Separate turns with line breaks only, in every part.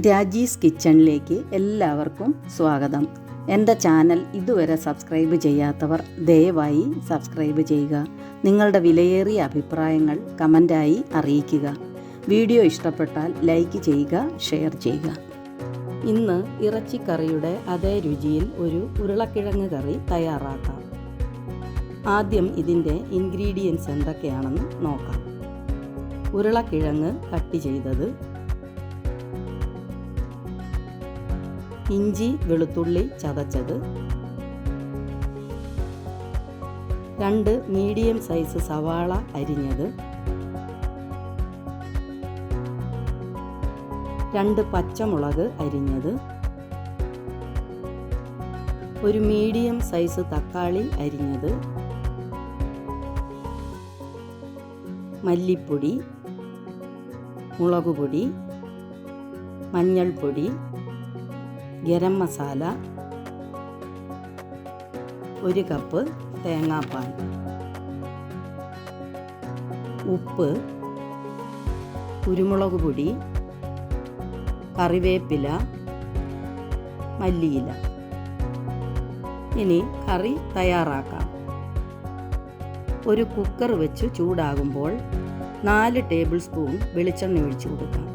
രാജീസ് കിച്ചണിലേക്ക് എല്ലാവർക്കും സ്വാഗതം. എന്റെ ചാനൽ ഇതുവരെ സബ്സ്ക്രൈബ് ചെയ്യാത്തവർ ദയവായി സബ്സ്ക്രൈബ് ചെയ്യുക. നിങ്ങളുടെ വിലയേറിയ അഭിപ്രായങ്ങൾ കമന്റായി അറിയിക്കുക. വീഡിയോ ഇഷ്ടപ്പെട്ടാൽ ലൈക്ക് ചെയ്യുക ഷെയർ ചെയ്യുക. ഇന്ന് ഇറച്ചിക്കറിയുടെ അതേ രുചിയിൽ ഒരു ഉരുളക്കിഴങ്ങ് കറി തയ്യാറാക്കാം. ആദ്യം ഇതിന്റെ ഇൻഗ്രീഡിയൻസ് എന്തൊക്കെയാണെന്ന് നോക്കാം. ഉരുളക്കിഴങ്ങ് കട്ട് ചെയ്തത് ഇഞ്ചി വെളുത്തുള്ളി ചതച്ചത്. രണ്ട് മീഡിയം സൈസ് സവാള അരിഞ്ഞത്. രണ്ട് പച്ചമുളക് അരിഞ്ഞത്. ഒരു മീഡിയം സൈസ് തക്കാളി അരിഞ്ഞത്. മല്ലിപ്പൊടി മുളകുപൊടി മഞ്ഞൾപ്പൊടി ഗരം മസാല ഒരു കപ്പ് തേങ്ങാപ്പാൽ ഉപ്പ് കുരുമുളക് പൊടി കറിവേപ്പില മല്ലിയില. ഇനി കറി തയ്യാറാക്കാം. ഒരു കുക്കർ വെച്ച് ചൂടാകുമ്പോൾ നാല് ടേബിൾ സ്പൂൺ വെളിച്ചെണ്ണ ഒഴിച്ചു കൊടുക്കാം.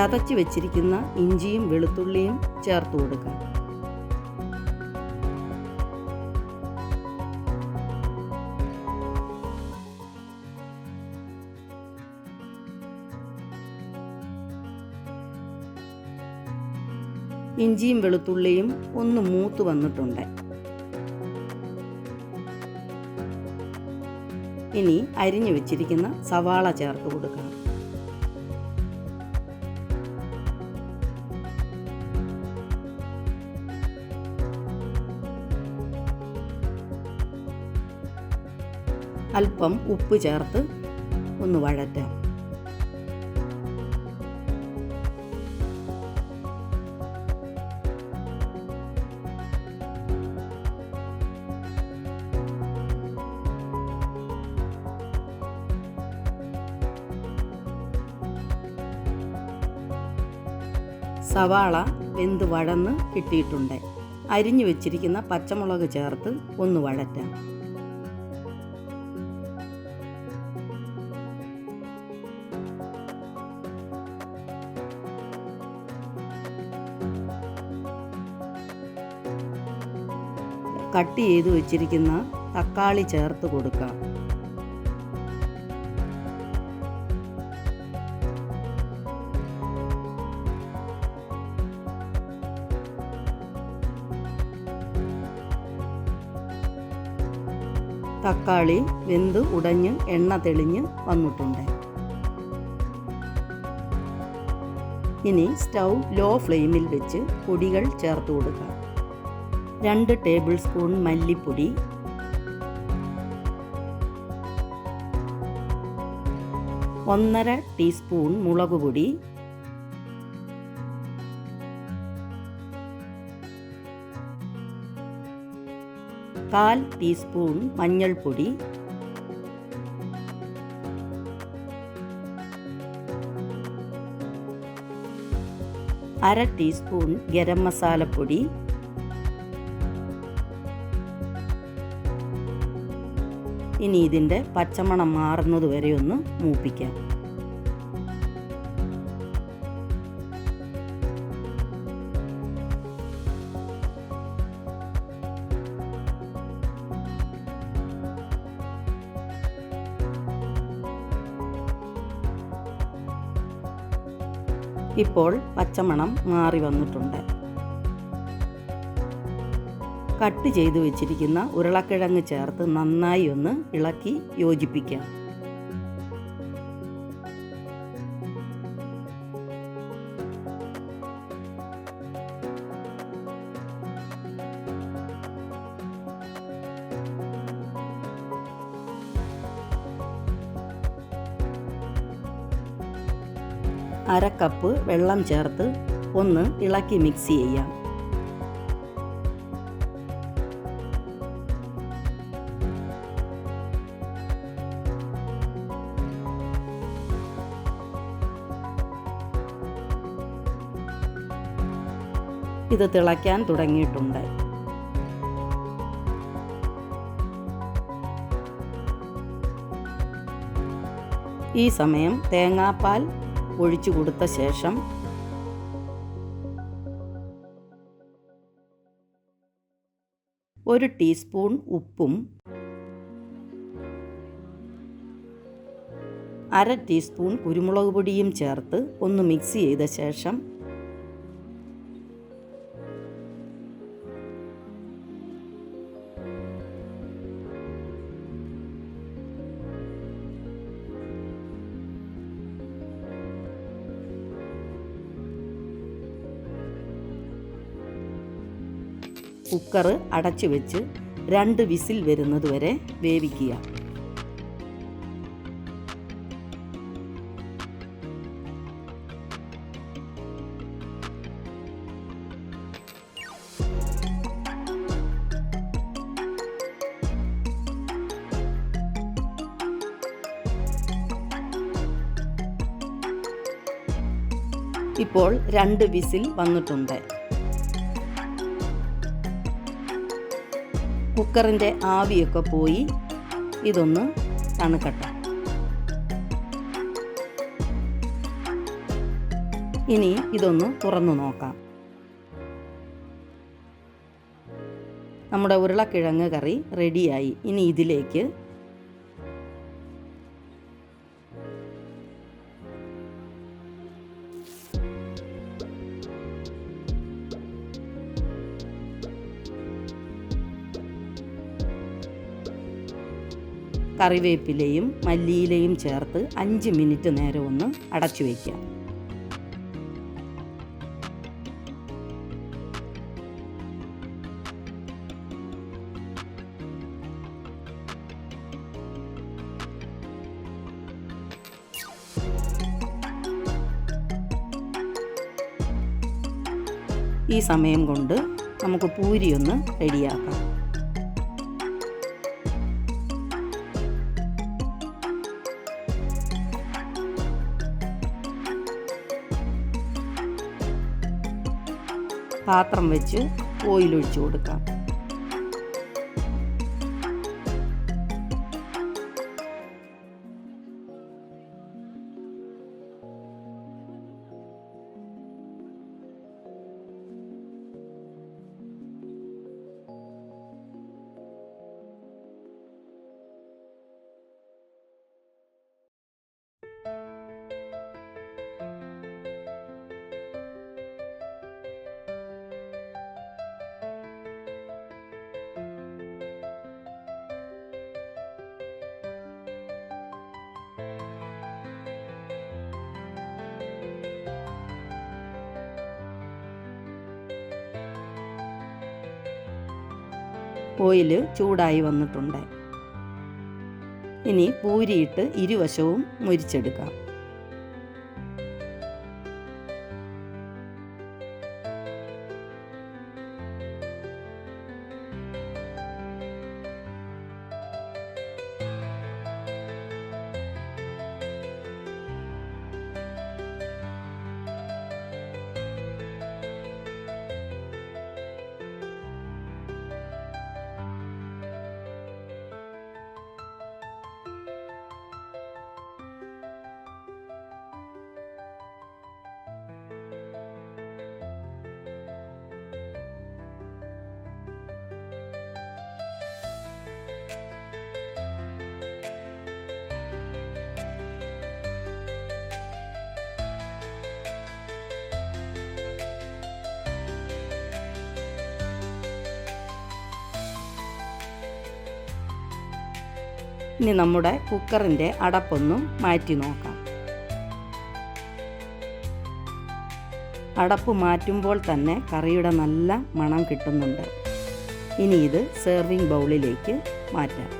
ചതച്ച് വെച്ചിരിക്കുന്ന ഇഞ്ചിയും വെളുത്തുള്ളിയും ചേർത്ത് കൊടുക്കുക ഇഞ്ചിയും വെളുത്തുള്ളിയും ഒന്ന് മൂത്ത് വന്നിട്ടുണ്ട്. ഇനി അരിഞ്ഞു വെച്ചിരിക്കുന്ന സവാള ചേർത്ത് കൊടുക്കണം. അല്പം ഉപ്പ് ചേർത്ത് ഒന്ന് വഴറ്റാം. സവാള വെന്ത് വഴന്ന് കിട്ടിയിട്ടുണ്ട്. അരിഞ്ഞു വെച്ചിരിക്കുന്ന പച്ചമുളക് ചേർത്ത് ഒന്ന് വഴറ്റാം. കട്ട് ചെയ്ത് വെച്ചിരിക്കുന്ന തക്കാളി ചേർത്ത് കൊടുക്കാം തക്കാളി വെന്ത് ഉടഞ്ഞ് എണ്ണ തെളിഞ്ഞ് വന്നിട്ടുണ്ട്. ഇനി സ്റ്റൗ ലോ ഫ്ലെയിമിൽ വെച്ച് പൊടികൾ ചേർത്ത് കൊടുക്കാം രണ്ട് ടേബിൾ സ്പൂൺ മല്ലിപ്പൊടി. ഒന്നര ടീസ്പൂൺ മുളക് പൊടി. കാൽ ടീസ്പൂൺ മഞ്ഞൾപ്പൊടി. അര ടീസ്പൂൺ ഗരം മസാലപ്പൊടി. ഇനി ഇതിന്റെ പച്ചമണം മാറുന്നത് വരെ ഒന്ന് മൂപ്പിക്കാം. ഇപ്പോൾ പച്ചമണം മാറി വന്നിട്ടുണ്ട്. കട്ട് ചെയ്ത് വെച്ചിരിക്കുന്ന ഉരുളക്കിഴങ്ങ് ചേർത്ത് നന്നായി ഒന്ന് ഇളക്കി യോജിപ്പിക്കാം. അര കപ്പ് വെള്ളം ചേർത്ത് ഒന്ന് ഇളക്കി മിക്സ് ചെയ്യാം. ഇത് തിളയ്ക്കാൻ തുടങ്ങിയിട്ടുണ്ട്. ഈ സമയം തേങ്ങാപ്പാൽ ഒഴിച്ചു കൊടുത്ത ശേഷം ഒരു ടീസ്പൂൺ ഉപ്പും അര ടീസ്പൂൺ കുരുമുളക് പൊടിയും ചേർത്ത് ഒന്ന് മിക്സ് ചെയ്ത ശേഷം കുക്കർ അടച്ചു വെച്ച് രണ്ട് വിസിൽ വരുന്നത് വരെ വേവിക്കുക. ഇപ്പോൾ രണ്ട് വിസിൽ വന്നിട്ടുണ്ട്. കുക്കറിന്റെ ആവിയൊക്കെ പോയി ഇതൊന്ന് തണുക്കട്ടെ. ഇനി ഇതൊന്ന് തുറന്നു നോക്കാം. നമ്മുടെ ഉരുളക്കിഴങ്ങ് കറി റെഡിയായി. ഇനി ഇതിലേക്ക് കറിവേപ്പിലയും മല്ലിയിലയും ചേർത്ത് അഞ്ച് മിനിറ്റ് നേരം ഒന്ന് അടച്ചു വയ്ക്കാം ഈ സമയം കൊണ്ട് നമുക്ക് പൂരി ഒന്ന് റെഡിയാക്കാം. പാത്രം വെച്ച് ഓയിൽ ഒഴിച്ചു കൊടുക്കാം. ഓയിൽ ചൂടായി വന്നിട്ടുണ്ട്. ഇനി പൂരിയിട്ട് ഇരുവശവും മുരിച്ചെടുക്കാം. ഇനി നമ്മുടെ കുക്കറിന്റെ അടപ്പൊന്നും മാറ്റി നോക്കാം. അടപ്പ് മാറ്റുമ്പോൾ തന്നെ കറിയുടെ നല്ല മണം കിട്ടുന്നുണ്ട്. ഇനി ഇത് സെർവിങ് ബൗളിലേക്ക് മാറ്റാം.